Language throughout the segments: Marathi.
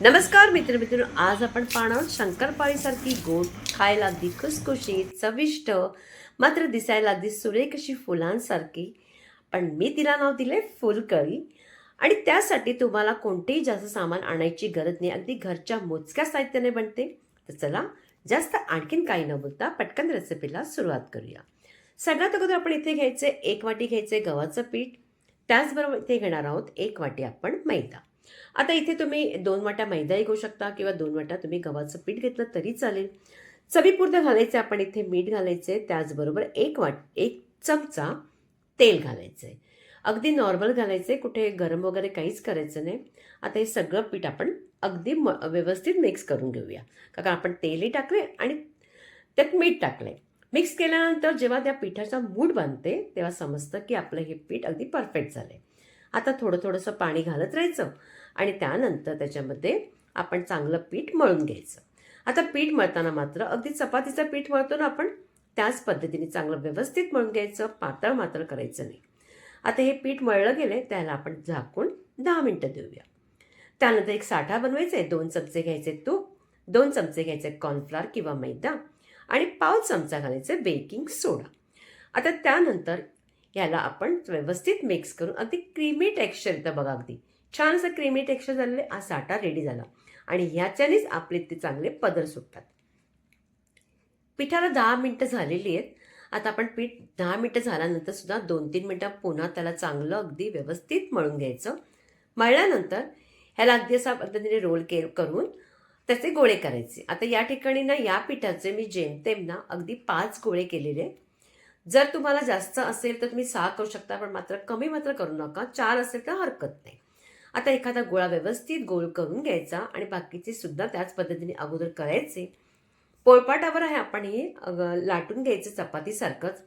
नमस्कार मित्र मित्र आज आपण पाहणार शंकरपाळीसारखी गोड खायला अगदी खुसखुशीत चविष्ट मात्र दिसायला अगदी सुरेख अशी फुलांसारखी. पण मी तिला नाव दिले फुलकळी. आणि त्यासाठी तुम्हाला कोणतेही जास्त सामान आणायची गरज नाही अगदी घरच्या मोजक्या साहित्याने बनते. तर चला जास्त आणखीन काही न बोलता पटकन रेसिपीला सुरुवात करूया. सगळ्यात अगोदर आपण इथे घ्यायचे एक वाटी घ्यायचे गव्हाचं पीठ. त्याचबरोबर इथे घेणार आहोत एक वाटी आपण मैदा. आता इथे तुम्ही दोन वाट्या मैदाही घेऊ शकता किंवा दोन वाट्या तुम्ही गव्हाचं पीठ घेतलं तरी चालेल. चवीपुरतं घालायचं आपण इथे मीठ घालायचे त्याचबरोबर एक वाट एक चमचा तेल घालायचे अगदी नॉर्मल घालायचे कुठे गरम वगैरे काहीच करायचं नाही. आता हे सगळं पीठ आपण अगदी म व्यवस्थित मिक्स करून घेऊया. कारण आपण तेलही टाकले आणि त्यात मीठ टाकले मिक्स केल्यानंतर जेव्हा त्या पिठाचा मूड बांधते तेव्हा समजतं की आपलं हे पीठ अगदी परफेक्ट झालं आहे आता थोडं थोडंसं पाणी घालत राहायचं. आणि त्यानंतर त्याच्यामध्ये आपण चांगलं पीठ मळून घ्यायचं. आता पीठ मळताना मात्र अगदी चपातीचं पीठ मळतो ना आपण त्याच पद्धतीने चांगलं व्यवस्थित मळून घ्यायचं पातळ मात्र करायचं नाही. आता हे पीठ मळलं गेले त्याला आपण झाकून दहा मिनटं देऊया. त्यानंतर एक साठा बनवायचा आहे दोन चमचे घ्यायचे तूप दोन चमचे घ्यायचे कॉर्नफ्लॉर किंवा मैदा आणि पाव चमचा घालायचे बेकिंग सोडा. आता त्यानंतर याला आपण व्यवस्थित मिक्स करून अगदी क्रीमी टेक्स्चर येतं बघा अगदी. छान असं क्रीमी टेक्स्चर झालेले हा साठा रेडी झाला. आणि ह्याच्यानेच आपले ते चांगले पदर सुटतात. पिठाला दहा मिनटं झालेली आहेत. आता आपण पीठ दहा मिनटं झाल्यानंतर सुद्धा दोन तीन मिनटं पुन्हा त्याला चांगलं अगदी व्यवस्थित मळून घ्यायचं. मळल्यानंतर ह्याला अगदी असा पद्धतीने रोल के करून त्याचे गोळे करायचे. आता या ठिकाणी ना या पिठाचे मी जेमतेम ना अगदी पाच गोळे केलेले जर तुम्हाला जास्त असेल तर तुम्ही सहा करू शकता पण मात्र कमी मात्र करू नका. चार असेल तर हरकत नाही. आता एखादा गोळा व्यवस्थित गोल करून घ्यायचा आणि बाकीचे सुद्धा त्याच पद्धतीने अगोदर करायचे. पोळपाटावर आहे आपण हे लाटून घ्यायचं चपातीसारखंच.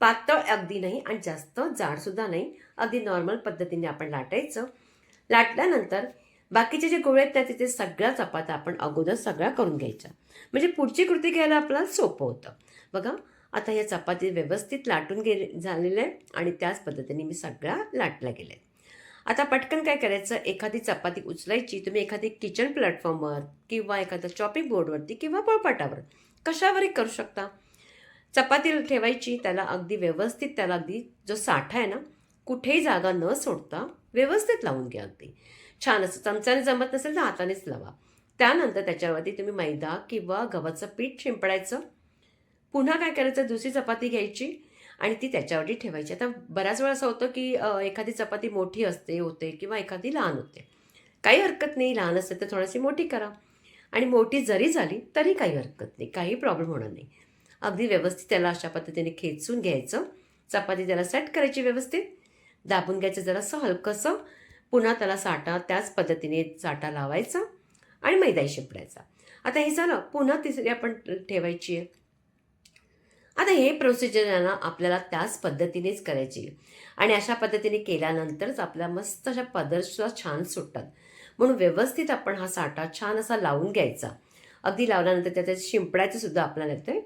पातळ अगदी नाही आणि जास्त जाडसुद्धा नाही. अगदी नॉर्मल पद्धतीने आपण लाटायचं. लाटल्यानंतर बाकीचे जे गोळे आहेत त्या तिथे सगळ्या चपात्या आपण अगोदर सगळ्या करून घ्यायच्या. म्हणजे पुढची कृती घ्यायला आपल्याला सोपं होतं. बघा आता या चपाती व्यवस्थित लाटून गे झालेल्या आहे आणि त्याच पद्धतीने मी सगळ्या लाटल्या गेल्या आता पटकन काय करायचं? एखादी चपाती उचलायची तुम्ही एखादी किचन प्लॅटफॉर्मवर किंवा एखाद्या चॉपिंग बोर्डवरती किंवा पोळपाटावर कशावरही करू शकता. चपाती ठेवायची त्याला अगदी व्यवस्थित त्याला अगदी जो साठा आहे ना कुठेही जागा न सोडता व्यवस्थित लावून घ्या अगदी. छान असं चमचाने जमत नसेल तर हातानेच लावा. त्यानंतर त्याच्यावरती तुम्ही मैदा किंवा गव्हाचं पीठ शिंपडायचं. पुन्हा काय करायचं? दुसरी चपाती घ्यायची. आणि ती त्याच्यावरती ठेवायची. आता बऱ्याच वेळा असं होतं की एखादी चपाती मोठी असते होते किंवा एखादी लहान होते. काही हरकत नाही लहान असते तर थोडीशी मोठी करा. आणि मोठी जरी झाली तरी काही हरकत नाही काही प्रॉब्लेम होणार नाही. अगदी व्यवस्थित त्याला अशा पद्धतीने खेचून घ्यायचं. चपाती त्याला सेट करायची व्यवस्थित. दाबून घ्यायचं जरासं हलकंसं. पुन्हा त्याला साठा त्याच पद्धतीने साठा लावायचा आणि मैदाही शिपडायचा. आता हे झालं पुन्हा तिसरी आपण ठेवायची आहे. आता हे प्रोसिजर आहे ना आपल्याला त्याच पद्धतीनेच करायची. आणि अशा पद्धतीने केल्यानंतरच आपल्या मस्त अशा पदरसुद्धा छान सुटतात. म्हणून व्यवस्थित आपण हा साठा छान असा लावून घ्यायचा. अगदी लावल्यानंतर त्याच्यात शिंपडायचं सुद्धा आपल्याला येतं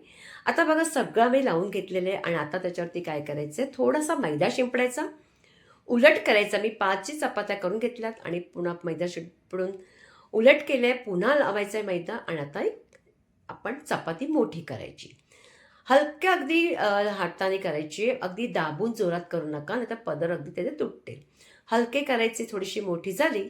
आता बघा सगळं मी लावून घेतलेलं आहे आणि आता त्याच्यावरती काय करायचं आहे थोडासा मैदा शिंपडायचा. उलट करायचा. मी पाचची चपात्या करून घेतल्यात आणि पुन्हा मैदा शिंपडून उलट केलं आहे पुन्हा लावायचा आहे मैदा आणि आता एक आपण चपाती मोठी करायची. हलक्या अगदी अ, हाताने करायची अगदी दाबून जोरात करू नका नाही तर पदर अगदी त्याचे तुटते हलके करायचे थोडीशी मोठी झाली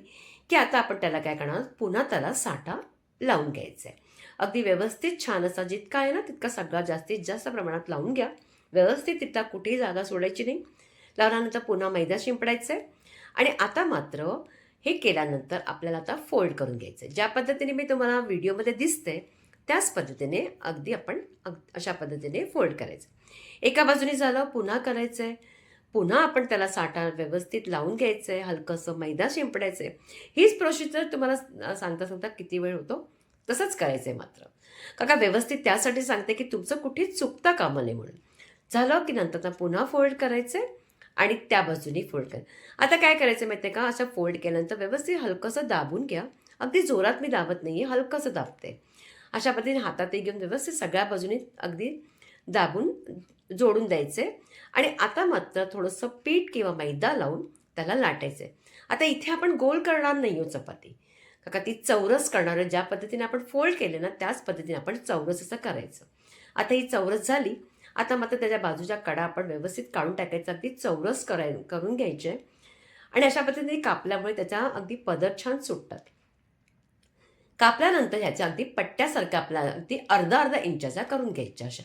की आता आपण त्याला काय करणार? पुन्हा त्याला साठा लावून घ्यायचा आहे अगदी व्यवस्थित छान असा जितका आहे ना तितका सगळा जास्तीत जास्त प्रमाणात लावून घ्या. व्यवस्थित तिथला कुठेही जागा सोडायची नाही. लावल्यानंतर पुन्हा मैदा शिंपडायचा आहे आणि आता मात्र हे केल्यानंतर आपल्याला आता फोल्ड करून घ्यायचं आहे ज्या पद्धतीने मी तुम्हाला व्हिडिओमध्ये दिसते त्याच पद्धतीने अगदी आपण अग अशा पद्धतीने फोल्ड करायचं. एका बाजूने झालं पुन्हा करायचं आहे पुन्हा आपण त्याला साठा व्यवस्थित लावून घ्यायचं आहे हलकंसं मैदा शिंपडायचं आहे हीच प्रोसिजर तुम्हाला सांगता सांगता किती वेळ होतो? तसंच करायचं आहे मात्र. काका व्यवस्थित त्यासाठी सांगते की तुमचं कुठेच चुकता कामा नये म्हणून. झालं की नंतर पुन्हा फोल्ड करायचं आहे आणि त्या बाजूनी फोल्ड कर. आता काय करायचं माहिती आहे का? असं फोल्ड केल्यानंतर व्यवस्थित हलकंसं दाबून घ्या. अगदी जोरात मी दाबत नाही आहे हलकंसं दाबते. अशा पद्धतीने हातात घेऊन व्यवस्थित सगळ्या बाजूने अगदी दाबून जोडून द्यायचे. आणि आता मात्र थोडंसं पीठ किंवा मैदा लावून त्याला लाटायचं. आहे आता इथे आपण गोल करणार नाही हो चपाती. का ती चौरस करणार ज्या पद्धतीने आपण फोल्ड केले ना त्याच पद्धतीने आपण चौरस असं करायचं. आता ही चौरस झाली. आता मात्र त्याच्या बाजूच्या कडा आपण व्यवस्थित काढून टाकायचं. अगदी चौरस कराय करून घ्यायचे. आणि अशा पद्धतीने कापल्यामुळे त्याच्या अगदी पदर छान सुटतात. कापल्यानंतर ह्याच्या अगदी पट्ट्यासारख्या आपल्याला अगदी अर्धा अर्धा इंचाचा करून घ्यायच्या अशा.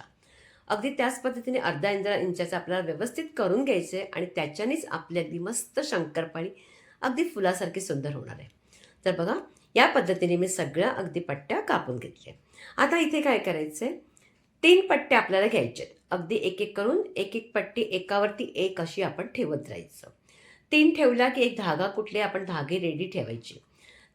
अगदी त्याच पद्धतीने अर्धा इंच इंचाचा आपल्याला व्यवस्थित करून घ्यायचे आणि त्याच्यानेच आपली अगदी मस्त शंकरपाळी अगदी फुलासारखी सुंदर होणार आहे. तर बघा या पद्धतीने मी सगळ्या अगदी पट्ट्या कापून घेतल्या. आता इथे काय करायचे तीन पट्ट्या आपल्याला घ्यायचे अगदी एक एक करून एक एक पट्टी एकावरती एक अशी आपण ठेवत राहायचं. तीन ठेवला की एक धागा कुठले आपण धागे रेडी ठेवायचे.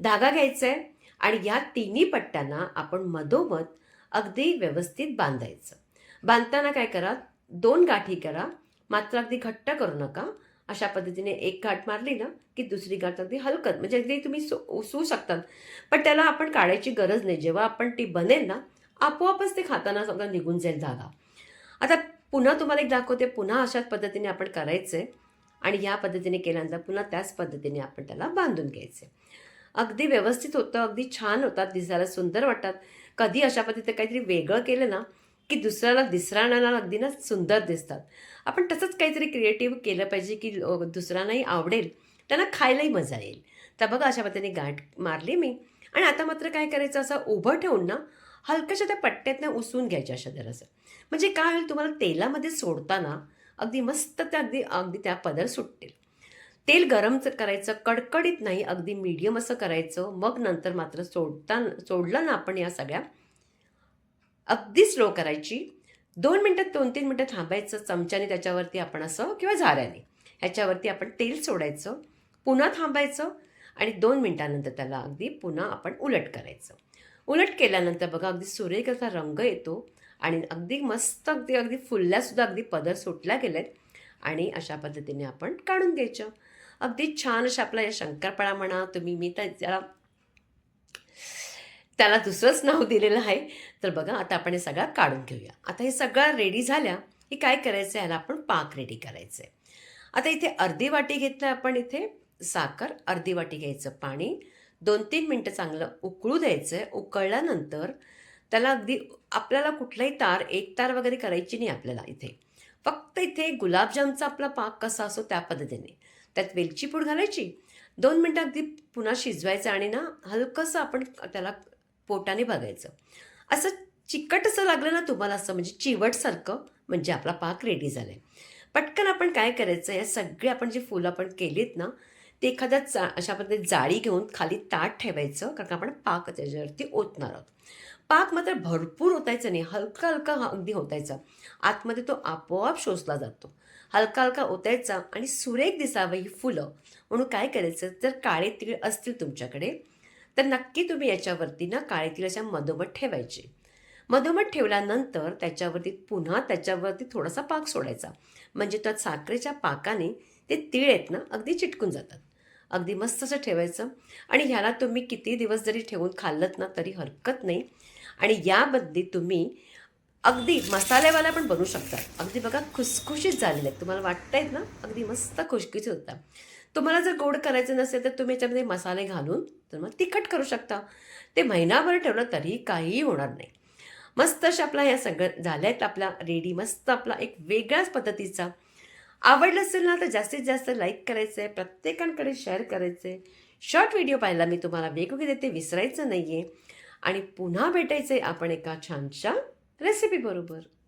धागा घ्यायचा आहे आणि या तिन्ही पट्ट्यांना आपण मधोमध अगदी व्यवस्थित बांधायचं. बांधताना काय करा दोन गाठी करा मात्र अगदी घट्ट करू नका. अशा पद्धतीने एक गाठ मारली ना की दुसरी गाठ अगदी हलकत म्हणजे अगदी तुम्ही सु उसवू शकतात. पण त्याला आपण काढायची गरज नाही. जेव्हा आपण ती बनेल ना आपोआपच ते खाताना समजा निघून जाईल धागा आता पुन्हा तुम्हाला एक दाखवते पुन्हा अशाच पद्धतीने आपण करायचं आहे आणि या पद्धतीने केल्यानंतर पुन्हा त्याच पद्धतीने आपण त्याला बांधून घ्यायचे अगदी व्यवस्थित होतं अगदी छान होतात दिसायला सुंदर वाटतात. कधी अशा पद्धतीचं काहीतरी वेगळं केलं ना की दुसऱ्याला दिसराणाला अगदी ना सुंदर दिसतात. आपण तसंच काहीतरी क्रिएटिव्ह केलं पाहिजे की दुसऱ्यांनाही आवडेल त्यांना खायलाही मजा येईल. तर बघा अशा पद्धतीने गाठ मारली मी. आणि आता मात्र काय करायचं असं उभं ठेवून ना हलक्याशा त्या पट्ट्यातनं उसून घ्यायच्या अशा जरासं. म्हणजे काय होईल तुम्हाला तेलामध्ये सोडताना अगदी मस्त त्या अगदी अगदी त्या पदर सुटतील. तेल गरम करायचं कडकडीत नाही अगदी मीडियम असं करायचं मग नंतर मात्र सोडता सोडलं ना आपण या सगळ्या अगदी स्लो करायची. दोन मिनटात दोन तीन मिनटं थांबायचं चमच्याने त्याच्यावरती आपण असं किंवा झाऱ्याने. ह्याच्यावरती आपण तेल सोडायचं पुन्हा थांबायचं आणि दोन मिनटानंतर त्याला अगदी पुन्हा आपण उलट करायचं. उलट केल्यानंतर बघा अगदी सुरेख असा रंग येतो आणि अगदी मस्त अगदी अगदी फुलल्यासुद्धा अगदी पदर सुटल्या गेलेत आणि अशा पद्धतीने आपण काढून घ्यायचं. अगदी छान अशा आपला या शंकरपाळा म्हणा तुम्ही मी तर त्याला त्याला दुसरंच नाव दिलेलं आहे. तर बघा आता आपण हे सगळं काढून घेऊया. आता हे सगळं रेडी झाल्या की काय करायचं आहे याला आपण पाक रेडी करायचं आहे आता इथे अर्धी वाटी घेतलं आपण इथे साखर अर्धी वाटी घ्यायचं पाणी. दोन तीन मिनटं चांगलं उकळू द्यायचं आहे उकळल्यानंतर त्याला अगदी आपल्याला कुठलाही तार एक तार वगैरे करायची नाही आपल्याला इथे. फक्त इथे गुलाबजामचा आपला पाक कसा असो त्या पद्धतीने. त्यात वेलची पूड घालायची. दोन मिनटं अगदी पुन्हा शिजवायचं आणि ना हलकंसं आपण त्याला पोटाने बघायचं. असं चिकट असं लागलं ना तुम्हाला असं म्हणजे चिवटसारखं म्हणजे आपला पाक रेडी झाला आहे पटकन आपण काय करायचं या सगळे आपण जे फुलं आपण केलीत ना ते एखाद्या चा अशा पद्धतीने जाळी घेऊन खाली ताट ठेवायचं कारण आपण पाक त्याच्यावरती ओतणार आहोत. पाक मात्र भरपूर ओतायचं नाही हलका हलका अगदी ओतायचा. आतमध्ये तो आपोआप शोषला जातो. हलका हलका ओतायचा आणि सुरेख दिसावं ही फुलं. म्हणून काय करायचं? जर काळे तीळ असतील तुमच्याकडे तर नक्की तुम्ही याच्यावरती ना काळे तिळाच्या मधोमध ठेवायचे. मधोमध ठेवल्यानंतर त्याच्यावरती पुन्हा त्याच्यावरती थोडासा पाक सोडायचा. म्हणजे त्यात साखरेच्या पाकाने ते तीळ आहेत ना अगदी चिटकून जातात. अगदी मस्त असं ठेवायचं. आणि ह्याला तुम्ही किती दिवस जरी ठेवून खाल्लत ना तरी हरकत नाही. आणि याबद्दल तुम्ही अगदी मसालेवाल्या पण बनवू शकता अगदी बघा खुसखुशीत झालेले आहेत. तुम्हाला वाटतायत ना? अगदी मस्त खुशखुशीत होता तुम्हाला जर गोड करायचं नसेल तर तुम्ही याच्यामध्ये मसाले घालून तर मग तिखट करू शकता. ते महिनाभर ठेवलं तरी काहीही होणार नाही. मस्त अशा आपला ह्या सगळं झाल्या आहेत आपला रेडी. मस्त आपला एक वेगळ्याच पद्धतीचा. आवडलं असेल ना तर जास्तीत जास्त लाईक करायचं आहे प्रत्येकांकडे शेअर करायचं आहे शॉर्ट व्हिडिओ पाहायला मी तुम्हाला वेगवेगळे देते विसरायचं नाही आहे आणि पुन्हा भेटायचं आहे आपण एका छानशा रेसिपी बरोबर.